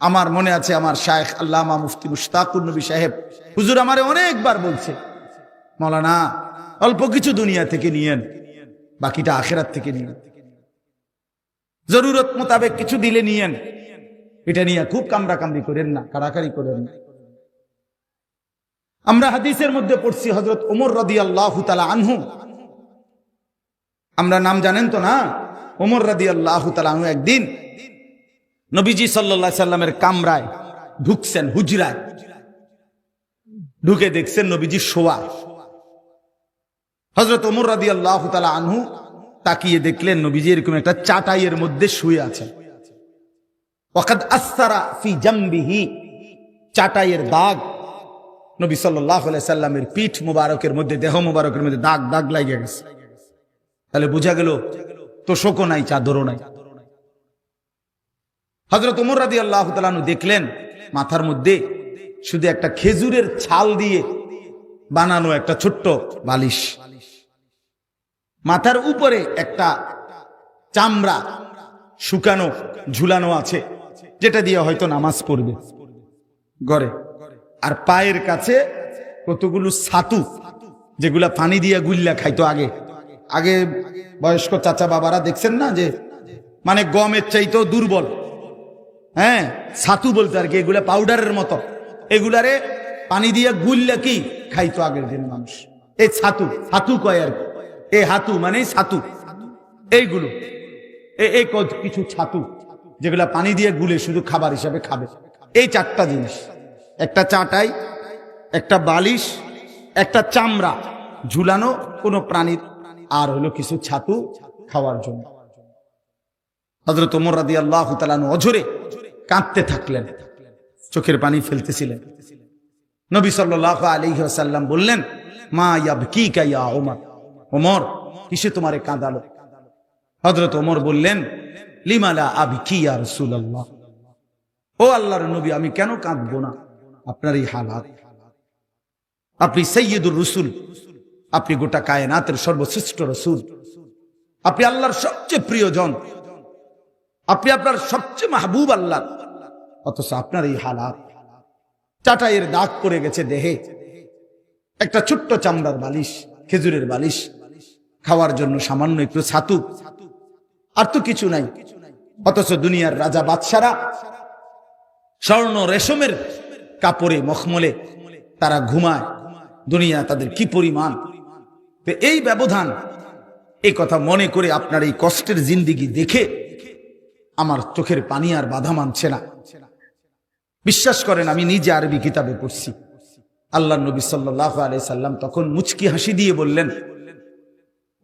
আমার মনে আছে আমার শায়েখ আল্লামা মুফতি মুশতাকুর নবী সাহেব। হুজুর আমারে অনেকবার বলছে, মৌলানা, অল্প কিছু দুনিয়া থেকে নিয়েন বাকিটা আখেরাত থেকে নিয়েন জরুরত মোতাবেক কিছু দিলে নিয়েন এটা নিয়ে খুব কামড়া কামড়ি করেন না কারাকারি করেন না। আমরা হাদিসের মধ্যে পড়ছি হজরত ওমর রদি আল্লাহ আনহু। আমরা নাম জানেন তো না? ওমর রদি আল্লাহ আনহু একদিন নবীজি সাল্লা সাল্লামের কামরায় ঢুকছেন, হুজরায়। ঢুকে দেখছেন নবীজি শোয়া। হজরত ওমর রাদি আল্লাহ আনহু তাকিয়ে দেখলেন নবীজি এরকম একটা চাটাইয়ের মধ্যে শুয়ে আছেন। ফি চাটাইয়ের দাগ নবী সাল্লামের পিঠ মুবারকের মধ্যে, দেহ মুবারকের মধ্যে দাগ দাগ লাগে গেছে। তাহলে বোঝা গেল তোষকও নাই, চাদরও নাই। হজরত উমর রাদি আল্লাহ তালু দেখলেন, মাথার মধ্যে শুধু একটা খেজুরের ছাল দিয়ে বানানো একটা ছোট্ট বালিশ। মাথার উপরে একটা চামড়া শুকানো, ঝুলানো আছে, যেটা দিয়ে হয়তো নামাজ পড়বে গড়ে আর পায়ের কাছে কতগুলো ছাতু, যেগুলা পানি দিয়ে গুল্লা খাইতো আগে। আগে বয়স্ক চাচা বাবারা দেখছেন না যে মানে গমের চাইতেও দুর্বল। হ্যাঁ ছাতু বলতে আর কি, এগুলা পাউডারের মতো। এগুলারে পানি দিয়ে গুললে কি? খাইতো আগের দিন মানুষ। এই ছাতু ছাতু কয় আর এই হাতু মানে ছাতু। এইগুলো। এ- এই কিছু ছাতু, যেগুলা পানি দিয়ে গুলে শুধু খাবার হিসাবে খাবে। এই চারটা জিনিস। একটা চাটাই, একটা বালিশ, একটা চামড়া। ঝুলানো কোনো প্রাণীর। আর হলো কিছু ছাতু খাওয়ার জন্য। হজরত ওমর রাদি আল্লাহ তালানু অঝরে কাঁদতে থাকলেন, চোখের পানি ফেলতেছিলেন। নবী সাল্লাহ আলী বললেন, মা ইয়াব কি কাইয়া ওমর ওমর কিসে তোমারে কাঁদালো? হজরত ওমর বললেন লিমালা আবি কি আর রসুল্লাহ ও আল্লাহর নবী, আমি কেন কাঁদবো না? আপনার এই হালাত। আপনি সৈয়দুর রসুল। আপনি গোটা কায়নাতের সর্বশ্রেষ্ঠ রসুল। আপনি আল্লাহর সবচেয়ে প্রিয়জন। আপনি আপনার সবচেয়ে মাহবুব আল্লাহ। অথচ আপনার এই হালাত চাটাইয়ের দাগ পড়ে গেছে দেহে। একটা ছোট্ট চামড়ার বালিশ, খেজুরের বালিশ, খাওয়ার জন্য সামান্য একটু ছাতু। আর তো কিছু নাই। অথচ দুনিয়ার রাজা বাদশারা স্বর্ণ রেশমের কাপড়ে মখমলে তারা ঘুমায়। দুনিয়া তাদের কি পরিমাণ? এই ব্যবধান এই কথা মনে করে আপনার এই কষ্টের জিন্দিগি দেখে আমার চোখের পানি আর বাধা মানছে না। বিশ্বাস করেন, আমি নিজে আরবি কিতাবে পড়ছি। আল্লাহ নবী সাল্লাহ আলাই সাল্লাম তখন মুচকি হাসি দিয়ে বললেন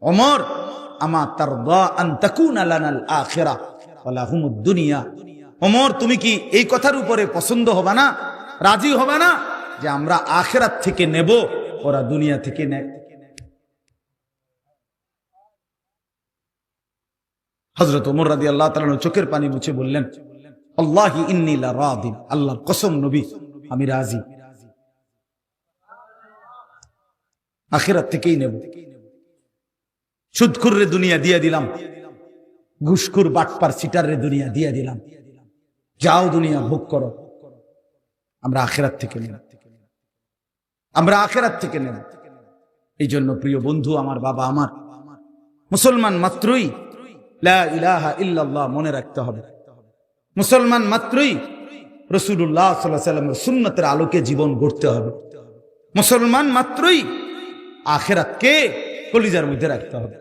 অমর আমার তার আখেরা দুনিয়া। অমর তুমি কি এই কথার উপরে পছন্দ হবে না? রাজি হবে না? যে আমরা আখেরাত থেকে নেব, ওরা দুনিয়া থেকে নেয়। হজরত ওমর রাদি আল্লাহ তালন চোখের পানি মুছে বললেন, আল্লাহি আল্লাহর কসম নবী, আমি রাজি। আখেরাত থেকেই নেব। সুদখুররে দুনিয়া দিয়ে দিলাম ঘুসখুর বাটপার সিটারে দুনিয়া দিয়ে দিলাম। যাও দুনিয়া, ভোগ করো। আমরা আখেরাত থেকে নেব। আমরা আখেরাত থেকে নেব। এই জন্য প্রিয় বন্ধু, আমার বাবা আমার, মুসলমান মাত্রই লা ইলাহা ইল্লাল্লাহ মনে রাখতে হবে। মুসলমান মাত্রই রসুল্লাহ সাল্লাহ সাল্লামের সুন্নতের আলোকে জীবন গড়তে হবে। মুসলমান মাত্রই আখেরাতকে কলিজার মধ্যে রাখতে হবে।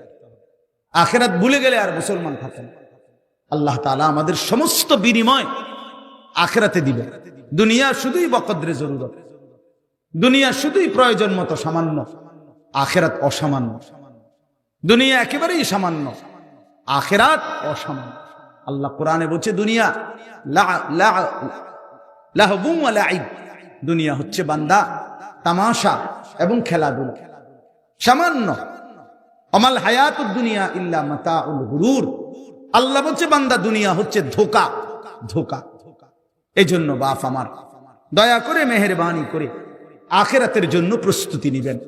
আখেরাত ভুলে গেলে আর মুসলমান থাকে না। আল্লাহ তালা আমাদের সমস্ত বিনিময় আখেরাতে দিবে দুনিয়া শুধুই বকদ্রে জরুরত। দুনিয়া শুধুই প্রয়োজন মতো সামান্য। আখেরাত অসামান্য। দুনিয়া একেবারেই সামান্য। আখেরাত অসামান্য আল্লাহ কোরআনে বলছে দুনিয়া লাহবুম। দুনিয়া হচ্ছে বান্দা তামাশা এবং খেলাধুলা। সামান্য। অমাল হায়াত দুনিয়া ইল্লা মাতা উল গুরুর। আল্লাহ বলছে বান্দা দুনিয়া হচ্ছে ধোকা ধোকা। এই জন্য বাপ আমার দয়া করে মেহরবানি করে আখেরাতের জন্য প্রস্তুতি নিবেন।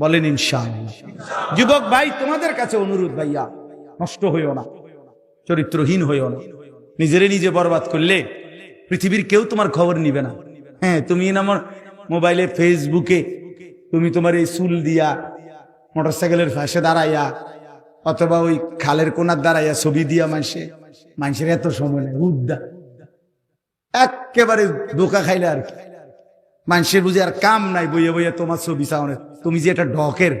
বলেন ইনশাআল্লাহ। যুবক ভাই তোমাদের কাছে অনুরোধ ভাইয়া নষ্ট হইও না, চরিত্রহীন হইও না। নিজেরে নিজে বরবাদ করলে পৃথিবীর কেউ তোমার খবর নিবে না। হ্যাঁ তুমি আমার মোবাইলে, ফেসবুকে তুমি তোমার এই চুল দিয়া, মোটরসাইকেলের ফাঁসে দাঁড়াইয়া, অথবা ওই খালের কোনার দাঁড়াইয়া ছবি দিয়া মানুষে, মানুষের এত সময় নেই, উদ্দা। একেবারে ধোকা খাইলে আর কি। মানুষের বুঝে আর কাম নাই, বইয়ে বইয়ে তোমার ছবি চাওনের তুমি যে এটা ঢকের